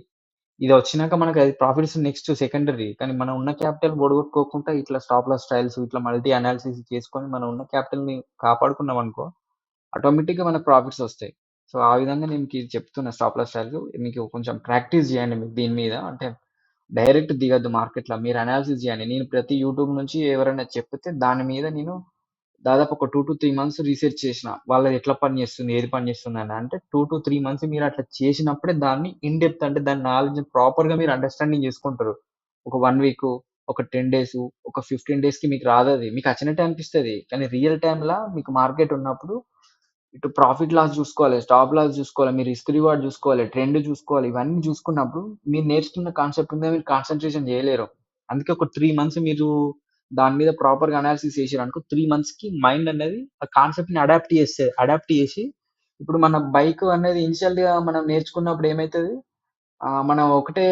ఇది వచ్చినాక మనకు అది ప్రాఫిట్స్ నెక్స్ట్ సెకండరీ. కానీ మనం ఉన్న క్యాపిటల్ పొడగొట్టుకోకుండా ఇట్లా స్టాప్ లాస్ స్టైల్స్ ఇట్లా మల్టీ అనాలిసిస్ చేసుకొని మనం ఉన్న క్యాపిటల్‌ని కాపాడుకున్నామనుకో ఆటోమేటిక్‌గా మనకు ప్రాఫిట్స్ వస్తాయి సో, ఆ విధంగా నేను మీకిది చెప్తున్నా స్టాప్ లాస్ ట్రయల్స్. మీకు కొంచెం ప్రాక్టీస్ చేయండి మీకు దీని మీద. అంటే డైరెక్ట్ దిగద్దు మార్కెట్లో మీరు అనాలిసిస్ చేయండి నేను ప్రతి యూట్యూబ్ నుంచి ఎవరైనా చెప్తే దాని మీద నేను దాదాపు ఒక 2-3 మంత్స్ రీసెర్చ్ చేసిన. వాళ్ళది ఎట్లా పని చేస్తుంది ఏది పని అని అంటే 2-3 మంత్స్ మీరు అట్లా చేసినప్పుడే దాన్ని ఇన్ డెప్త్ అంటే దాని నాలెడ్జ్ ప్రాపర్‌గా మీరు అండర్‌స్టాండింగ్ చేసుకుంటారు ఒక వన్ వీక్ ఒక టెన్ డేస్ ఒక 15 డేస్‌కి మీకు రాదది. మీకు అచ్చినట్టే అనిపిస్తుంది కానీ రియల్ టైమ్‌ల మీకు మార్కెట్ ఉన్నప్పుడు ఇటు ప్రాఫిట్ లాస్ చూసుకోవాలి స్టాప్ లాస్ చూసుకోవాలి మీ రిస్క్ రివార్డ్ చూసుకోవాలి ట్రెండ్ చూసుకోవాలి ఇవన్నీ చూసుకున్నప్పుడు మీరు నేర్చుకున్న కాన్సెప్ట్ మీద మీరు కాన్సన్ట్రేషన్ చేయలేరు. అందుకే ఒక త్రీ మంత్స్ మీరు దాని మీద ప్రాపర్‌గా అనాలిసిస్ చేసిరనుకో 3 మంత్స్‌కి మైండ్ అనేది ఆ కాన్సెప్ట్‌ని అడాప్ట్ చేస్తే అడాప్ట్ చేసి ఇప్పుడు మన బైక్ అనేది ఇనిషియల్‌గా మనం నేర్చుకున్నప్పుడు ఏమవుతుంది మనం ఒకటే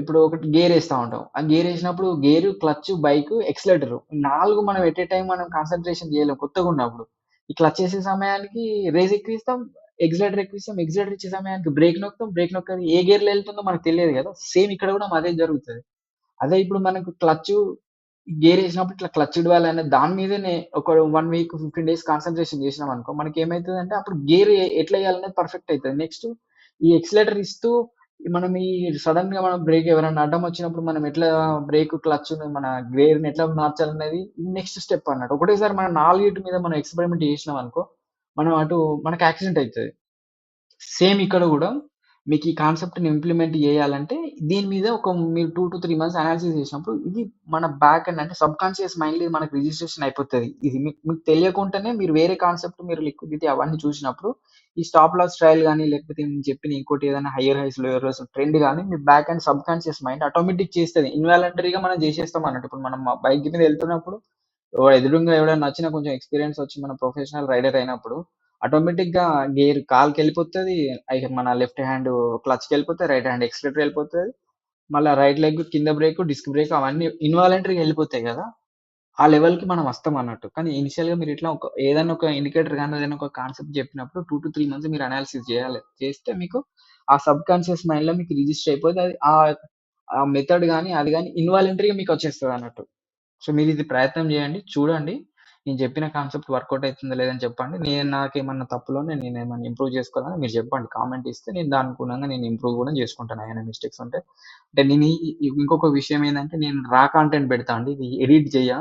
ఇప్పుడు ఒకటి గేర్ వేస్తూ ఉంటాం. ఆ గేర్ వేసినప్పుడు గేరు, క్లచ్, బైక్, ఎక్సలేటర్ నాలుగు మనం ఎట్ ఎ టైం మనం కాన్సన్ట్రేషన్ చేయలేము కొత్తగా ఉన్నప్పుడు. క్లచ్ చేసే సమయానికి రేస్ ఎక్కిస్తాం. ఎగ్జిలేటర్ ఎక్కిస్తాం. ఎగ్జిలేటర్ ఇచ్చే సమయానికి బ్రేక్ నొక్కుతాం. బ్రేక్ నొక్కది ఏ గేర్‌లో వెళ్తుందో మనకు తెలియదు కదా సేమ్ ఇక్కడ కూడా అదే జరుగుతుంది అదే ఇప్పుడు మనకు క్లచ్ గేర్ వేసినప్పుడు ఇట్లా క్లచ్ అనే దాని మీదనే ఒక వన్ వీక్, 15 డేస్ కాన్సన్ట్రేషన్ చేసినాం అనుకో జేసినామనుకో అంటే అప్పుడు గేర్ ఎట్లా వేయాలనేది పర్ఫెక్ట్ అవుతుంది నెక్స్ట్ ఈ ఎక్సిలేటర్ ఇస్తూ మనం ఈ సడెన్‌గా మనం బ్రేక్ ఎవరైనా అడ్డం వచ్చినప్పుడు మనం ఎట్లా బ్రేక్, క్లచ్ మన గేర్‌ని ఎట్లా మార్చాలనేది నెక్స్ట్ స్టెప్ అన్నట్టు. ఒకటేసారి మనం నాలుగిటి మీద మనం ఎక్స్‌పెరిమెంట్ చేసినాం అనుకో మనం అటు మనకు యాక్సిడెంట్ అవుతుంది సేమ్ ఇక్కడ కూడా మీకు ఈ కాన్సెప్ట్‌ని ఇంప్లిమెంట్ చేయాలంటే దీని మీద ఒక మీరు 2-3 మంత్స్ అనాలిసిస్ చేసినప్పుడు ఇది మన బ్యాక్ అండ్ అంటే సబ్ సబ్‌కాన్షియస్ మైండ్‌లో మనకు రిజిస్ట్రేషన్ అయిపోతుంది ఇది మీకు మీకు తెలియకుండానే మీరు వేరే కాన్సెప్ట్ మీరు లిక్విడిటీ అవన్నీ చూసినప్పుడు ఈ స్టాప్ లాస్ ట్రయల్ కానీ లేకపోతే నేను చెప్పిన ఇంకోటి ఏదైనా higher highs, lower highs trend కానీ మీ back and subconscious mind automatic చేస్తుంది ఇన్వాలంటరీగా మనం చేసేస్తాం అన్నట్టు. ఇప్పుడు మనం బైక్ మీద వెళ్తున్నప్పుడు ఎదురుగా ఎదురుంగా నచ్చిన కొంచెం ఎక్స్‌పీరియన్స్ వచ్చి మన ప్రొఫెషనల్ రైడర్ అయినప్పుడు ఆటోమేటిక్‌గా గేర్ కాలుకెళ్ళిపోతది. ఇక మన లెఫ్ట్ హ్యాండ్ క్లచ్‌కెళ్ళిపోతది. రైట్ హ్యాండ్ ఎక్స్లెటర్ వెళ్ళిపోతుంది మళ్ళా రైట్ లెగ్ కింద బ్రేక్, డిస్క్ బ్రేక్ అవన్నీ ఇన్వాలంటరీగా వెళ్ళిపోతాయి కదా ఆ లెవెల్‌కి మనం వస్తాం అన్నట్టు. కానీ ఇనిషియల్‌గా మీరు ఇట్లా ఒక ఏదైనా ఒక ఇండికేటర్ గాని ఏదైనా ఒక కాన్సెప్ట్ చెప్పినప్పుడు 2-3 మంత్స్ మీరు అనాలిసిస్ చేయాలి చేస్తే మీకు ఆ సబ్‌కాన్షియస్ మైండ్‌లో మీకు రిజిస్టర్ అయిపోద్ది. అది ఆహ్, ఆ మెథడ్ గాని అది గాని ఇన్వాలంటరీగా మీకు వచ్చేస్తదన్నట్టు. సో, మీరు ఇది ప్రయత్నం చేయండి చూడండి. నేను చెప్పిన కాన్సెప్ట్ వర్కౌట్ అవుతుందో లేదని చెప్పండి. నేను నాకేమన్నా తప్పులోనే నేను ఏమైనా ఇంప్రూవ్ చేసుకోవాలని మీరు చెప్పండి. కామెంట్ ఇస్తే నేను దాని అనుగుణంగా నేను ఇంప్రూవ్ కూడా చేసుకుంటాను ఏమైనా మిస్టేక్స్ ఉంటే. అంటే నేను ఇంకొక విషయం ఏంటంటే నేను రా కంటెంట్ పెడతా అండి. ఇది ఎడిట్ చేయ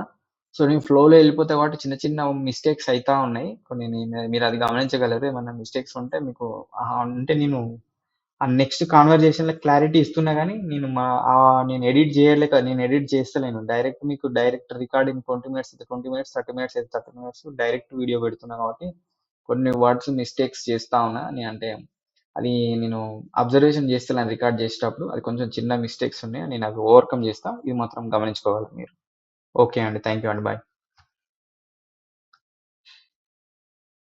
సో, నేను ఫ్లోలో వెళ్ళిపోతే కాబట్టి చిన్న చిన్న మిస్టేక్స్ అవుతా ఉన్నాయి. కొన్ని నేను అది గమనించగలరు. ఏమన్నా మిస్టేక్స్ ఉంటే మీకు అంటే నేను ఆ నెక్స్ట్ కాన్వర్జేషన్లో క్లారిటీ ఇస్తున్నా కానీ నేను మా నేను ఎడిట్ చేయలేక నేను ఎడిట్ చేస్తలేను. డైరెక్ట్ మీకు డైరెక్ట్ రికార్డింగ్ 20 మినిట్స్ అయితే 20 మినిట్స్, 30 మినిట్స్ అయితే 30 మినిట్స్ డైరెక్ట్ వీడియో పెడుతున్నా కాబట్టి కొన్ని వర్డ్స్ మిస్టేక్స్ చేస్తా ఉన్నా. నేను అంటే అది నేను అబ్జర్వేషన్ చేస్తాను రికార్డ్ చేసేటప్పుడు. అది కొంచెం చిన్న మిస్టేక్స్ ఉన్నాయి. నేను అవి ఓవర్‌కమ్ చేస్తా. ఇది మాత్రం గమనించుకోవాలి మీరు. ఓకే అండి. థ్యాంక్ యూ అండి. బాయ్